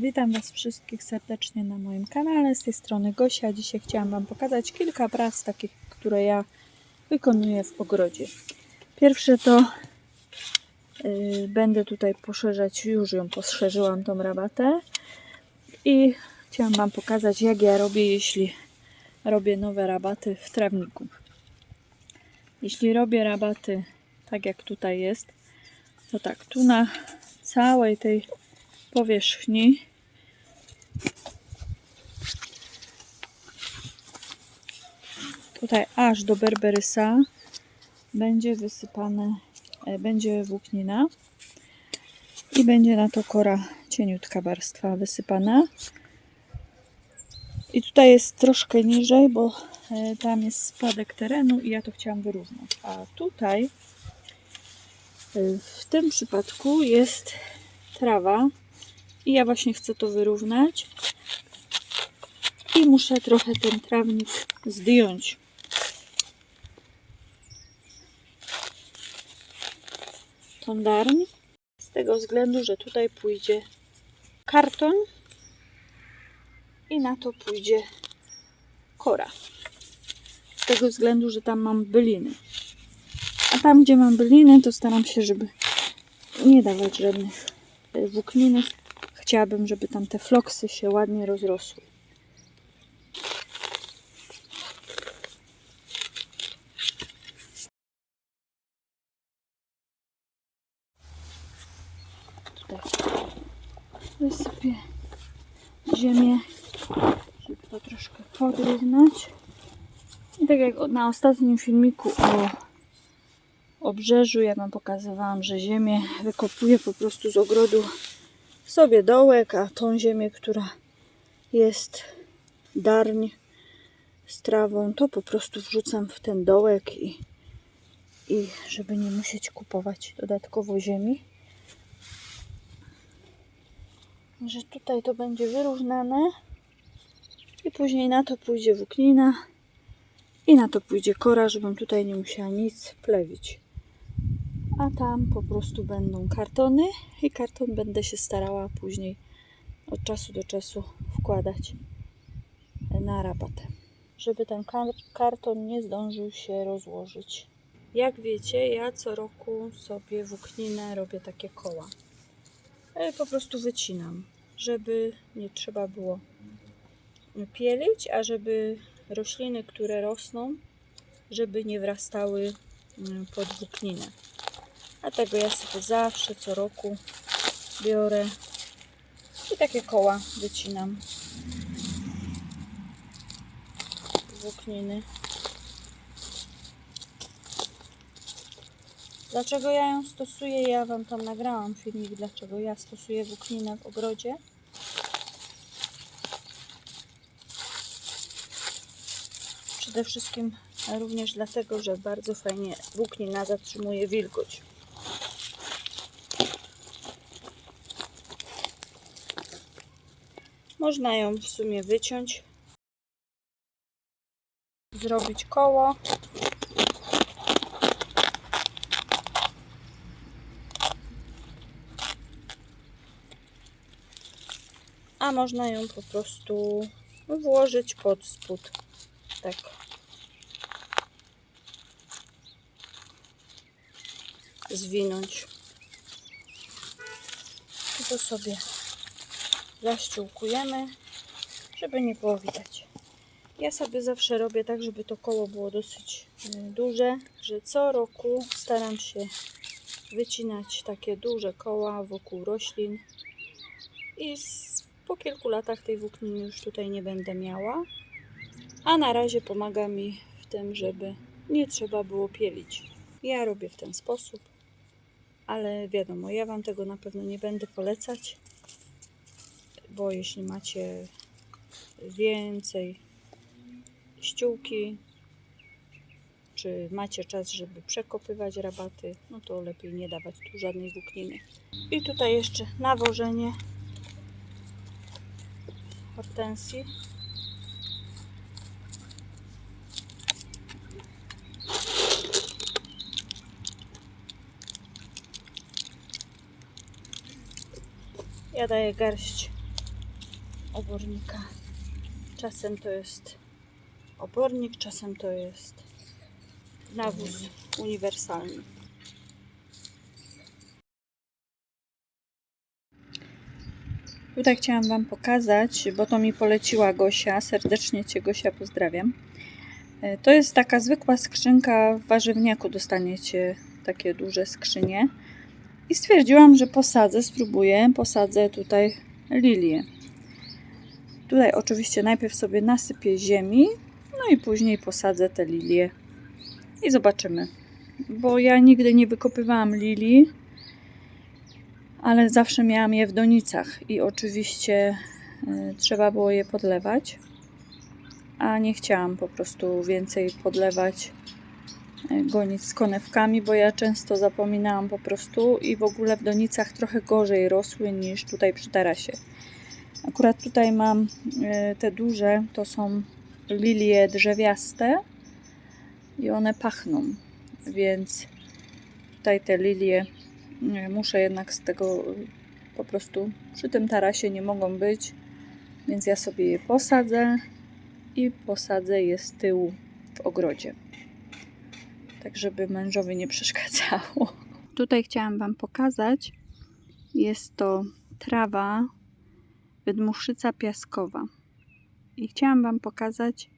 Witam Was wszystkich serdecznie na moim kanale. Z tej strony Gosia. Dzisiaj chciałam Wam pokazać kilka prac takich, które ja wykonuję w ogrodzie. Pierwsze to yy, będę tutaj poszerzać, już ją poszerzyłam tą rabatę i chciałam Wam pokazać jak ja robię, jeśli robię nowe rabaty w trawniku. Jeśli robię rabaty tak jak tutaj jest, to tak, tu na całej tej powierzchni tutaj aż do berberysa będzie wysypane, e, będzie włóknina i będzie na to kora cieniutka warstwa wysypana. I tutaj jest troszkę niżej, bo e, tam jest spadek terenu i ja to chciałam wyrównać. A tutaj e, w tym przypadku jest trawa i ja właśnie chcę to wyrównać i muszę trochę ten trawnik zdjąć. Tą darń z tego względu, że tutaj pójdzie karton i na to pójdzie kora. Z tego względu, że tam mam byliny. A tam, gdzie mam byliny, to staram się, żeby nie dawać żadnych włókniny. Chciałabym, żeby tam te floksy się ładnie rozrosły. Tutaj wysypię ziemię, żeby to troszkę podrównać. I tak jak na ostatnim filmiku o obrzeżu, ja Wam pokazywałam, że ziemię wykopuję po prostu z ogrodu sobie dołek, a tą ziemię, która jest darń z trawą, to po prostu wrzucam w ten dołek i, i żeby nie musieć kupować dodatkowo ziemi. Że tutaj to będzie wyrównane i później na to pójdzie włóknina i na to pójdzie kora, żebym tutaj nie musiała nic plewić a tam po prostu będą kartony i karton będę się starała później od czasu do czasu wkładać na rabatę, żeby ten kar- karton nie zdążył się rozłożyć. Jak wiecie, ja co roku sobie włókninę robię takie koła. E, Po prostu wycinam, żeby nie trzeba było pielić, a żeby rośliny, które rosną, żeby nie wrastały mm, pod włókninę. Dlatego ja sobie zawsze co roku biorę i takie koła wycinam włókniny. Dlaczego ja ją stosuję? Ja Wam tam nagrałam filmik, dlaczego ja stosuję włókninę w ogrodzie. Przede wszystkim również dlatego, że bardzo fajnie włóknina zatrzymuje wilgoć. Można ją w sumie wyciąć, zrobić koło. A można ją po prostu włożyć pod spód. Tak. Zwinąć. I to sobie zaściółkujemy, żeby nie było widać. Ja sobie zawsze robię tak, żeby to koło było dosyć y, duże, że co roku staram się wycinać takie duże koła wokół roślin i po kilku latach tej włókniny już tutaj nie będę miała. A na razie pomaga mi w tym, żeby nie trzeba było pielić. Ja robię w ten sposób, ale wiadomo, ja Wam tego na pewno nie będę polecać jeśli macie więcej ściółki, czy macie czas, żeby przekopywać rabaty, no to lepiej nie dawać tu żadnej włókniny. I tutaj jeszcze nawożenie hortensji. Ja daję garść obornika. Czasem to jest obornik, czasem to jest nawóz uniwersalny. Tutaj chciałam Wam pokazać, bo to mi poleciła Gosia. Serdecznie Cię Gosia pozdrawiam. E, To jest taka zwykła skrzynka w warzywniaku. Dostaniecie takie duże skrzynie. I stwierdziłam, że posadzę, spróbuję. Posadzę tutaj lilię. Tutaj oczywiście najpierw sobie nasypię ziemi, no i później posadzę te lilie. I zobaczymy. Bo ja nigdy nie wykopywałam lilii, ale zawsze miałam je w donicach i oczywiście y, trzeba było je podlewać. A nie chciałam po prostu więcej podlewać y, gonić z konewkami, bo ja często zapominałam po prostu i w ogóle w donicach trochę gorzej rosły niż tutaj przy tarasie. Akurat tutaj mam y, te duże, to są lilie drzewiaste i one pachną, więc tutaj te lilie y, muszę jednak z tego y, po prostu przy tym tarasie nie mogą być, więc ja sobie je posadzę i posadzę je z tyłu w ogrodzie. Tak, żeby mężowi nie przeszkadzało. Tutaj chciałam Wam pokazać. Jest to trawa wydmuszyca piaskowa. I chciałam Wam pokazać,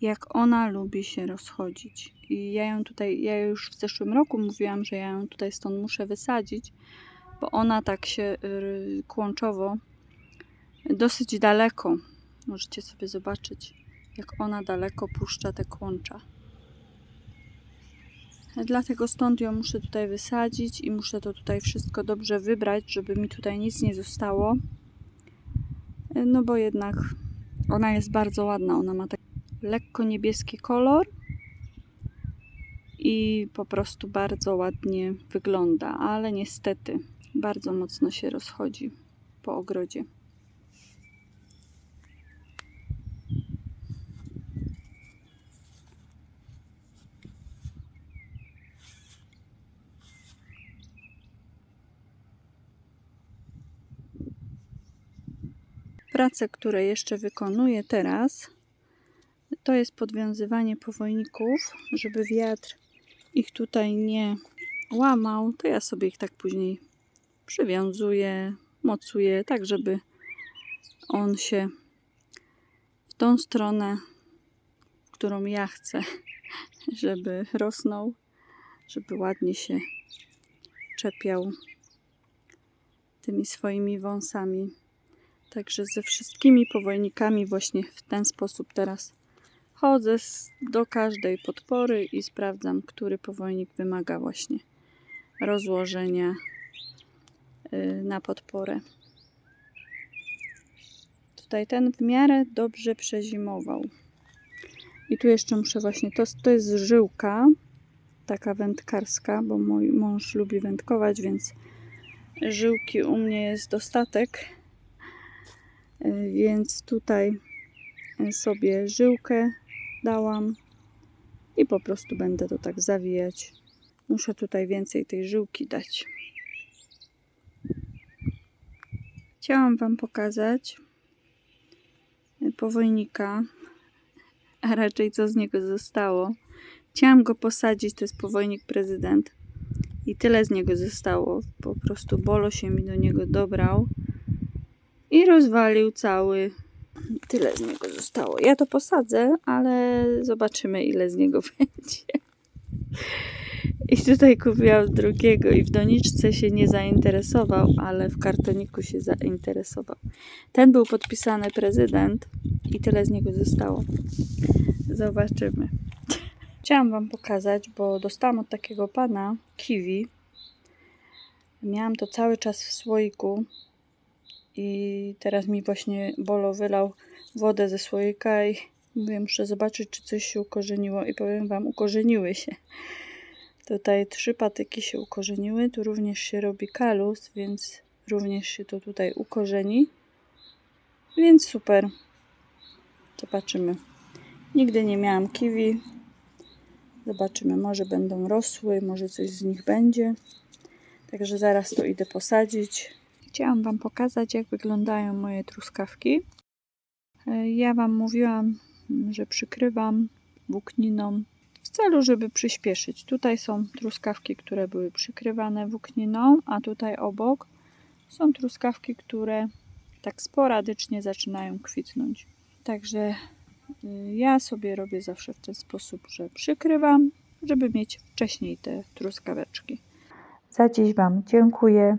jak ona lubi się rozchodzić. I ja ją tutaj, ja już w zeszłym roku mówiłam, że ja ją tutaj stąd muszę wysadzić, bo ona tak się y, kłączowo dosyć daleko. Możecie sobie zobaczyć, jak ona daleko puszcza te kłącza. Dlatego stąd ją muszę tutaj wysadzić i muszę to tutaj wszystko dobrze wybrać, żeby mi tutaj nic nie zostało. No bo jednak ona jest bardzo ładna. Ona ma taki lekko niebieski kolor i po prostu bardzo ładnie wygląda, ale niestety bardzo mocno się rozchodzi po ogrodzie. Prace, które jeszcze wykonuję teraz, to jest podwiązywanie powojników, żeby wiatr ich tutaj nie łamał. To ja sobie ich tak później przywiązuję, mocuję, tak żeby on się w tą stronę, w którą ja chcę, żeby rosnął, żeby ładnie się czepiał tymi swoimi wąsami. Także ze wszystkimi powojnikami właśnie w ten sposób teraz chodzę do każdej podpory i sprawdzam, który powojnik wymaga właśnie rozłożenia y, na podporę. Tutaj ten w miarę dobrze przezimował. I tu jeszcze muszę właśnie, to, to jest żyłka, taka wędkarska, bo mój mąż lubi wędkować, więc żyłki u mnie jest dostatek. Y, Więc tutaj sobie żyłkę dałam i po prostu będę to tak zawijać. Muszę tutaj więcej tej żyłki dać. Chciałam Wam pokazać powojnika, a raczej co z niego zostało. Chciałam go posadzić, to jest powojnik prezydent i tyle z niego zostało. Po prostu Bolo się mi do niego dobrał i rozwalił cały. Tyle z niego zostało. Ja to posadzę, ale zobaczymy, ile z niego będzie. I tutaj kupiłam drugiego i w doniczce się nie zainteresował, ale w kartoniku się zainteresował. Ten był podpisany prezydent i tyle z niego zostało. Zobaczymy. Chciałam Wam pokazać, bo dostałam od takiego pana kiwi. Miałam to cały czas w słoiku i teraz mi właśnie Bolo wylał wodę ze słoika i mówię, muszę zobaczyć, czy coś się ukorzeniło i powiem Wam, ukorzeniły się. Tutaj trzy patyki się ukorzeniły, tu również się robi kalus, więc również się to tutaj ukorzeni. Więc super. Zobaczymy. Nigdy nie miałam kiwi. Zobaczymy, może będą rosły, może coś z nich będzie. Także zaraz to idę posadzić. Chciałam Wam pokazać, jak wyglądają moje truskawki. E, Ja Wam mówiłam, że przykrywam włókniną w celu, żeby przyspieszyć. Tutaj są truskawki, które były przykrywane włókniną, a tutaj obok są truskawki, które tak sporadycznie zaczynają kwitnąć. Także y, ja sobie robię zawsze w ten sposób, że przykrywam, żeby mieć wcześniej te truskaweczki. Za dziś Wam dziękuję